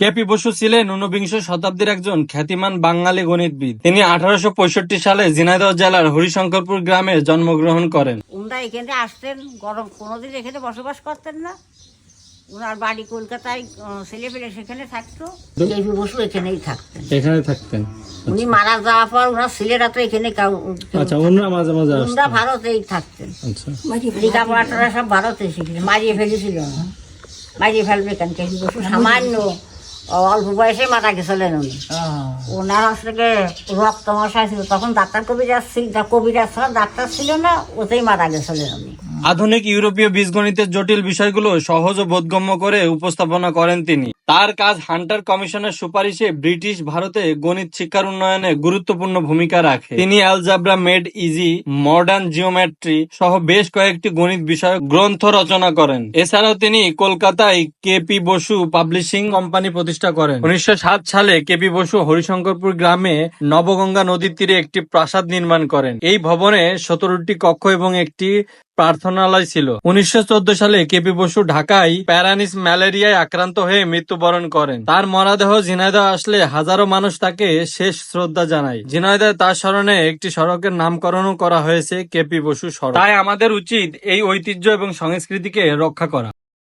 KP Basu ছিলেন ঊনবিংশ শতাব্দীর একজন খ্যাতিমান বাঙালি গণিতবিদ। তিনি আঠারোশো পঁয়ষট্টি সালে ঝিনাইদহ জেলার হরিশঙ্করপুর গ্রামে জন্মগ্রহণ করেন। ওনারা এখানে আসতেন গরম কোনোদিন এখানে বসবাস করতেন না। ওনার বাড়ি কলকাতায় ছেলে পেলে সেখানে থাকতো। কেপি বসু এখানেই থাকতেন। এখানে থাকতেন। উনি মারা যাওয়ার পর ওনার ছেলেরা তো এখানে আচ্ছা অন্যরা মাঝে মাঝে ওনারা ভারতেই থাকতেন। আচ্ছা। লেখাপড়াটা সব ভারতে শিখেছে মারিয়ে ফেলেছিল। মারিয়ে ফেলবে কেন কেপি বসু? সামান্য। অল্প বয়সে মারা গেছিলেন উনি ওনার আসলে রক্ত মশা ছিল তখন ডাক্তার কবিরাজ ছিল কবিরাজ ছাড়া ডাক্তার ছিল না ওতেই মারা গেছিলেন উনি আধুনিক ইউরোপীয় বীজগণিতের জটিল বিষয়গুলো সহজ ও বোধগম্য করে উপস্থাপনা করেন তিনি। তার কাজ হান্টার কমিশনের সুপারিশে ব্রিটিশ ভারতে গণিত শিক্ষার উন্নয়নে গুরুত্বপূর্ণ ভূমিকা রাখে। তিনি algebra made easy modern geometry সহ বেশ কয়েকটি গণিত বিষয়ক গ্রন্থ রচনা করেন। এছাড়াও তিনি কলকাতায় কেপি বসু পাবলিশিং কোম্পানি প্রতিষ্ঠা করেন। উনিশশো সাত সালে কেপি বসু হরিশঙ্করপুর গ্রামে নবগঙ্গা নদীর তীরে একটি প্রাসাদ নির্মাণ করেন। এই ভবনে সতেরোটি কক্ষ এবং একটি প্রার্থনালয় ছিল। উনিশশো চোদ্দ সালে কেপি বসু ঢাকায় প্যারানিস ম্যালেরিয়ায় আক্রান্ত হয়ে মৃত্যুবরণ করেন। তার মরাদেহ ঝিনাইদহ আসলে হাজারো মানুষ তাকে শেষ শ্রদ্ধা জানায়। ঝিনাইদহ তার স্মরণে একটি সড়কের নামকরণও করা হয়েছে কেপি বসু সড়ক। তাই আমাদের উচিত এই ঐতিহ্য এবং সংস্কৃতিকে রক্ষা করা।